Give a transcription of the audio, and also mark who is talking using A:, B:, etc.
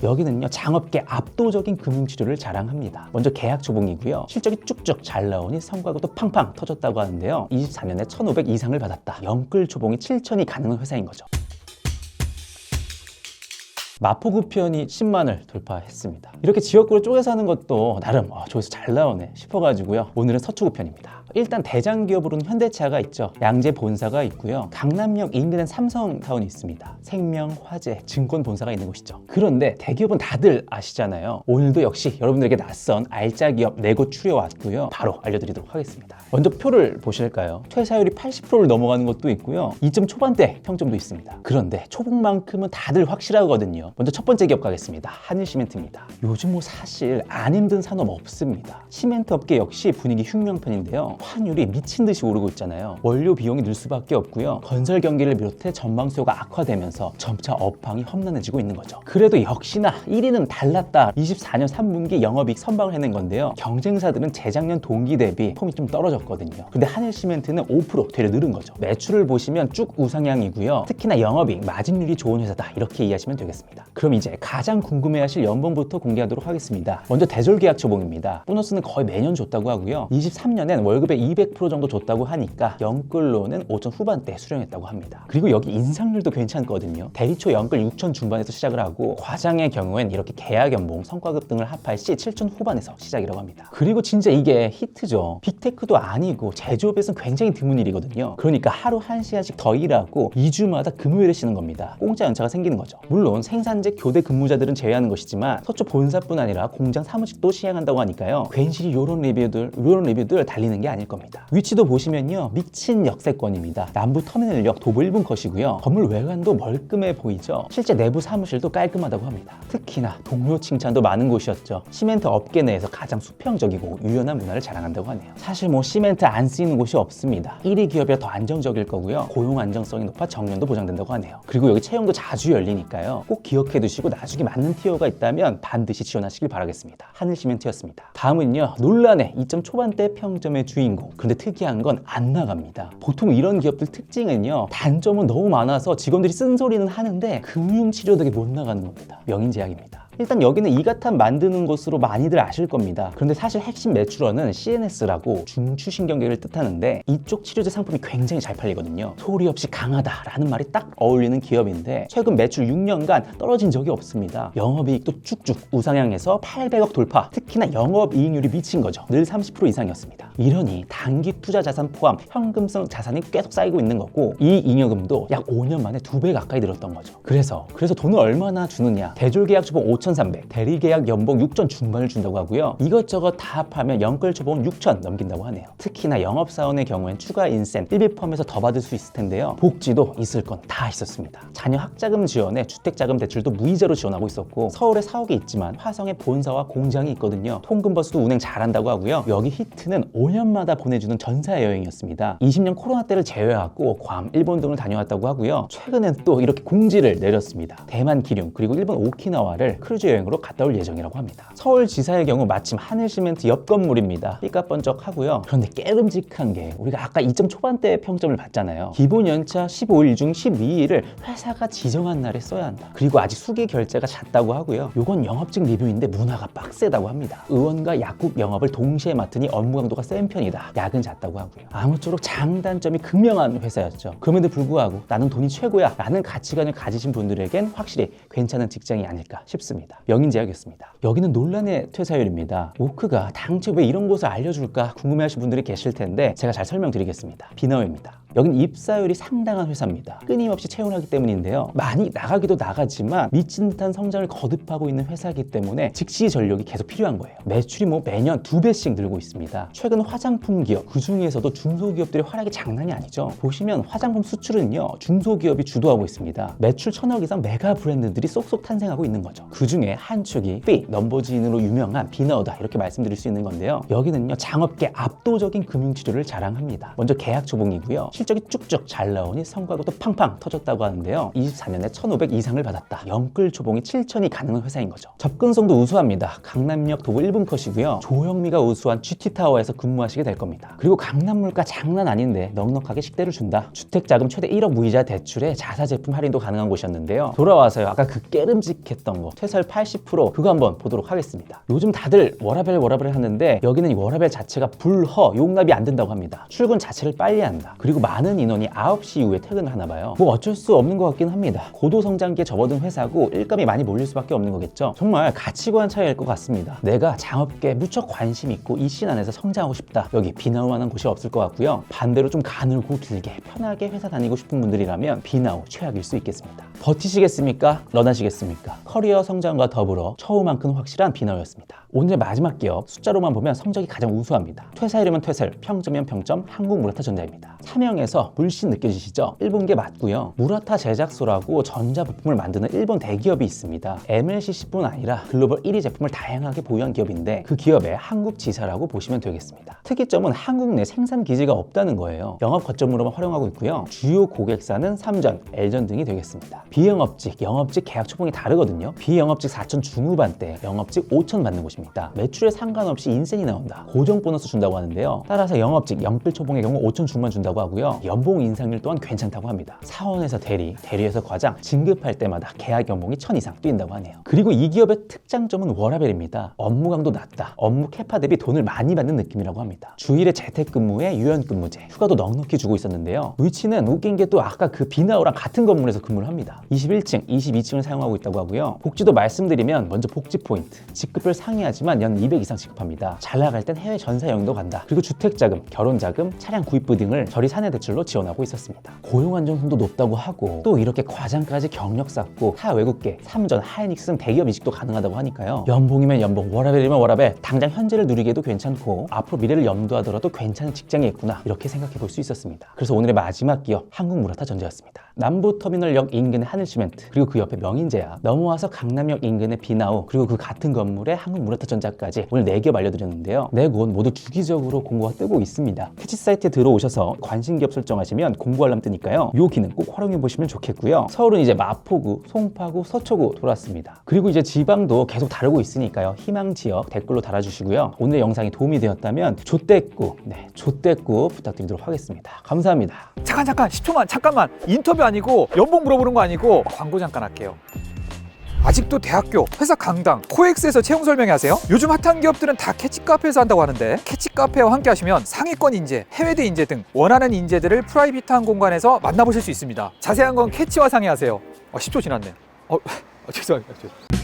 A: 여기는요 장업계 압도적인 금융치료를 자랑합니다. 먼저 계약 초봉이고요. 실적이 쭉쭉 잘 나오니 성과도 팡팡 터졌다고 하는데요. 24년에 1,500 이상을 받았다. 영끌 초봉이 7천이 가능한 회사인 거죠. 마포구편이 10만을 돌파했습니다. 이렇게 지역구를 쪼개서 하는 것도 나름 아, 조회수 잘 나오네 싶어가지고요. 오늘은 서초구편입니다. 일단 대장 기업으로는 현대차가 있죠. 양재 본사가 있고요. 강남역 인근엔 삼성타운이 있습니다. 생명, 화재, 증권 본사가 있는 곳이죠. 그런데 대기업은 다들 아시잖아요. 오늘도 역시 여러분들에게 낯선 알짜 기업 네곳 추려왔고요. 바로 알려드리도록 하겠습니다. 먼저 표를 보실까요? 퇴사율이 80%를 넘어가는 것도 있고요. 2점 초반대 평점도 있습니다. 그런데 초봉만큼은 다들 확실하거든요. 먼저 첫 번째 기업 가겠습니다. 한일시멘트입니다. 요즘 뭐 사실 안 힘든 산업 없습니다. 시멘트 업계 역시 분위기 흉명편인데요. 환율이 미친 듯이 오르고 있잖아요. 원료 비용이 늘 수밖에 없고요. 건설 경기를 비롯해 전망 수요가 악화되면서 점차 업황이 험난해지고 있는 거죠. 그래도 역시나 1위는 달랐다. 24년 3분기 영업이익 선방을 해낸 건데요. 경쟁사들은 재작년 동기 대비 폼이 좀 떨어졌거든요. 근데 한일시멘트는 5% 되려 늘은 거죠. 매출을 보시면 쭉 우상향이고요. 특히나 영업이익 마진율이 좋은 회사다. 이렇게 이해하시면 되겠습니다. 그럼 이제 가장 궁금해하실 연봉부터 공개하도록 하겠습니다. 먼저 대졸 계약 초봉입니다. 보너스는 거의 매년 줬다고 하고요. 23년엔 월급의 200% 정도 줬다고 하니까 연끌로는 5천 후반대 수령했다고 합니다. 그리고 여기 인상률도 괜찮거든요. 대리초 연끌 6천 중반에서 시작을 하고 과장의 경우엔 이렇게 계약 연봉, 성과급 등을 합할 시 7천 후반에서 시작이라고 합니다. 그리고 진짜 이게 히트죠. 빅테크도 아니고 제조업에서는 굉장히 드문 일이거든요. 그러니까 하루 한 시간씩 더 일하고 2주마다 금요일에 쉬는 겁니다. 공짜 연차가 생기는 거죠. 물론 생산 직 교대 근무자들은 제외하는 것이지만 서초 본사뿐 아니라 공장 사무직도 시행한다고 하니까요. 괜시리 이런 리뷰들, 이런 리뷰들 달리는 게 아닐 겁니다. 위치도 보시면요. 미친 역세권입니다. 남부 터미널역 도보 1분 컷이고요. 건물 외관도 멀끔해 보이죠. 실제 내부 사무실도 깔끔하다고 합니다. 특히나 동료 칭찬도 많은 곳이었죠. 시멘트 업계 내에서 가장 수평적이고 유연한 문화를 자랑한다고 하네요. 사실 뭐 시멘트 안 쓰이는 곳이 없습니다. 1위 기업이라 더 안정적일 거고요. 고용 안정성이 높아 정년도 보장된다고 하네요. 그리고 여기 채용도 자주 열리니까요. 꼭 기 억해 두시고 나중에 맞는 티어가 있다면 반드시 지원하시길 바라겠습니다. 하늘 시멘트였습니다. 다음은요. 논란의 2점 초반대 평점의 주인공. 그런데 특이한 건 안 나갑니다. 보통 이런 기업들 특징은요. 단점은 너무 많아서 직원들이 쓴소리는 하는데 금융치료 덕에 못 나가는 겁니다. 명인제약입니다. 일단 여기는 이가탄 만드는 곳으로 많이들 아실 겁니다. 그런데 사실 핵심 매출원은 CNS라고 중추신경계를 뜻하는데 이쪽 치료제 상품이 굉장히 잘 팔리거든요. 소리 없이 강하다라는 말이 딱 어울리는 기업인데 최근 매출 6년간 떨어진 적이 없습니다. 영업이익도 쭉쭉 우상향해서 800억 돌파. 특히나 영업이익률이 미친 거죠. 늘 30% 이상이었습니다. 이러니 단기 투자 자산 포함 현금성 자산이 계속 쌓이고 있는 거고 이 잉여금도 약 5년 만에 두 배 가까이 늘었던 거죠. 그래서 그래서 돈을 얼마나 주느냐? 대졸 계약 초봉 5,300, 대리 계약 연봉 6천 중반을 준다고 하고요. 이것저것 다 합하면 연끌 초봉 6천 넘긴다고 하네요. 특히나 영업사원의 경우엔 추가 인센 1비 포함해서 더 받을 수 있을 텐데요. 복지도 있을 건 다 있었습니다. 자녀 학자금 지원에 주택자금 대출도 무이자로 지원하고 있었고 서울에 사옥이 있지만 화성에 본사와 공장이 있거든요. 통근버스도 운행 잘한다고 하고요. 여기 히트는 5년마다 보내주는 전사 여행이었습니다. 20년 코로나 때를 제외하고 괌, 일본 등을 다녀왔다고 하고요. 최근엔 또 이렇게 공지를 내렸습니다. 대만 기늉 그리고 일본 오키나와를 크루 즈 여행으로 갔다 올 예정이라고 합니다. 서울지사의 경우 마침 하늘시멘트 옆 건물입니다. 삐까번쩍하고요. 그런데 깨름직한 게 우리가 아까 2점 초반대 평점을 받잖아요. 기본 연차 15일 중 12일을 회사가 지정한 날에 써야 한다. 그리고 아직 수기 결제가 잦다고 하고요. 요건 영업직 리뷰인데 문화가 빡세다고 합니다. 의원과 약국 영업을 동시에 맡으니 업무 강도가 센 편이다. 야근 잦다고 하고요. 아무쪼록 장단점이 극명한 회사였죠. 그럼에도 불구하고 나는 돈이 최고야 라는 가치관을 가지신 분들에겐 확실히 괜찮은 직장이 아닐까 싶습니다. 명인제약이었습니다. 여기는 논란의 퇴사율입니다. 오크가 당최 왜 이런 곳을 알려줄까 궁금해하시는 분들이 계실 텐데 제가 잘 설명드리겠습니다. 비너입니다. 여긴 입사율이 상당한 회사입니다. 끊임없이 채용하기 때문인데요. 많이 나가기도 나가지만 미친 듯한 성장을 거듭하고 있는 회사이기 때문에 즉시 전력이 계속 필요한 거예요. 매출이 뭐 매년 두 배씩 늘고 있습니다. 최근 화장품 기업 그 중에서도 중소기업들의 활약이 장난이 아니죠. 보시면 화장품 수출은요 중소기업이 주도하고 있습니다. 매출 천억 이상 메가 브랜드들이 쏙쏙 탄생하고 있는 거죠. 그 중에 한 축이 삐 넘버지인으로 유명한 비너다 이렇게 말씀드릴 수 있는 건데요. 여기는요 장업계 압도적인 금융치료를 자랑합니다. 먼저 계약 초봉이고요. 실제 실적이 쭉쭉 잘 나오니 성과도 팡팡 터졌다고 하는데요. 24년에 1,500 이상을 받았다. 영끌 초봉이 7천이 가능한 회사인 거죠. 접근성도 우수합니다. 강남역 도보 1분 컷이고요. 조영미가 우수한 GT타워에서 근무하시게 될 겁니다. 그리고 강남 물가 장난 아닌데 넉넉하게 식대를 준다. 주택자금 최대 1억 무이자 대출에 자사 제품 할인도 가능한 곳이었는데요. 돌아와서요. 아까 그 깨름직했던 거 퇴설 80% 그거 한번 보도록 하겠습니다. 요즘 다들 워라벨 워라벨 하는데 여기는 이 워라벨 자체가 불허 용납이 안 된다고 합니다. 출근 자체를 빨리 한다. 그리고 많은 인원이 9시 이후에 퇴근을 하나 봐요. 뭐 어쩔 수 없는 것 같긴 합니다. 고도 성장기에 접어든 회사고 일감이 많이 몰릴 수밖에 없는 거겠죠. 정말 가치관 차이일 것 같습니다. 내가 장업계에 무척 관심 있고 이 씬 안에서 성장하고 싶다. 여기 비나우 만한 곳이 없을 것 같고요. 반대로 좀 가늘고 길게 편하게 회사 다니고 싶은 분들이라면 비나우 최악일 수 있겠습니다. 버티시겠습니까? 런하시겠습니까? 커리어 성장과 더불어 처우만큼 확실한 비나우였습니다. 오늘의 마지막 기업 숫자로만 보면 성적이 가장 우수합니다. 퇴사이르면 퇴사일, 평점이면 평점, 한국무라타전자입니다. 사명에서 물씬 느껴지시죠? 일본계 맞고요. 무라타 제작소라고 전자부품을 만드는 일본 대기업이 있습니다. MLCC뿐 아니라 글로벌 1위 제품을 다양하게 보유한 기업인데 그 기업의 한국 지사라고 보시면 되겠습니다. 특이점은 한국 내 생산 기지가 없다는 거예요. 영업 거점으로만 활용하고 있고요. 주요 고객사는 삼전, 엘전 등이 되겠습니다. 비영업직, 영업직 계약 초봉이 다르거든요. 비영업직 4천 중후반대, 영업직 5천 받는 곳입니다. 매출에 상관없이 인센이 나온다. 고정 보너스 준다고 하는데요. 따라서 영업직 영끌 초봉의 경우 5천 중만 준다고 하고요. 연봉 인상률 또한 괜찮다고 합니다. 사원에서 대리, 대리에서 과장, 진급할 때마다 계약 연봉이 1000 이상 뛴다고 하네요. 그리고 이 기업의 특장점은 워라벨입니다. 업무 강도 낮다. 업무 캐파 대비 돈을 많이 받는 느낌이라고 합니다. 주일에 재택근무에 유연근무제, 휴가도 넉넉히 주고 있었는데요. 위치는 웃긴 게 또 아까 그 비나우랑 같은 건물에서 근무를 합니다. 21층, 22층을 사용하고 있다고 하고요. 복지도 말씀드리면 먼저 복지 포인트, 직급별 상 이하지만 연 200 이상 지급합니다. 잘 나갈 땐 해외 전사 여행도 간다. 그리고 주택자금, 결혼자금, 차량 구입부 등을 저리 사내 대출로 지원하고 있었습니다. 고용 안정성도 높다고 하고 또 이렇게 과장까지 경력 쌓고 타 외국계, 삼전, 하이닉스 등 대기업 이직도 가능하다고 하니까요. 연봉이면 연봉, 워라벨이면 워라벨, 당장 현재를 누리기에도 괜찮고 앞으로 미래를 염두하더라도 괜찮은 직장이 있구나 이렇게 생각해 볼 수 있었습니다. 그래서 오늘의 마지막 기업 한국무라타 전자였습니다. 남부터미널역 인근의 하늘시멘트 그리고 그 옆에 명인제약 넘어와서 강남역 인근의 비나우 그리고 그 같은 건물의 한국무라 타 전자까지 오늘 4기업 알려드렸는데요. 네 곳 모두 주기적으로 공고가 뜨고 있습니다. 캐치 사이트에 들어오셔서 관심 기업 설정하시면 공고 알람 뜨니까요. 이 기능 꼭 활용해 보시면 좋겠고요. 서울은 이제 마포구, 송파구, 서초구 돌았습니다. 그리고 이제 지방도 계속 다르고 있으니까요. 희망 지역 댓글로 달아주시고요. 오늘 영상이 도움이 되었다면 조대꾸, 네, 조대꾸 부탁드리도록 하겠습니다. 감사합니다.
B: 잠깐 잠깐 10초만 잠깐만 인터뷰 아니고 연봉 물어보는 거 아니고 광고 잠깐 할게요 아직도 대학교, 회사 강당, 코엑스에서 채용 설명회 하세요? 요즘 핫한 기업들은 다 캐치 카페에서 한다고 하는데 캐치 카페와 함께 하시면 상위권 인재, 해외대 인재 등 원하는 인재들을 프라이빗한 공간에서 만나보실 수 있습니다 자세한 건 캐치와 상의하세요 어, 10초 지났네 어, 어, 죄송합니다 죄송합니다.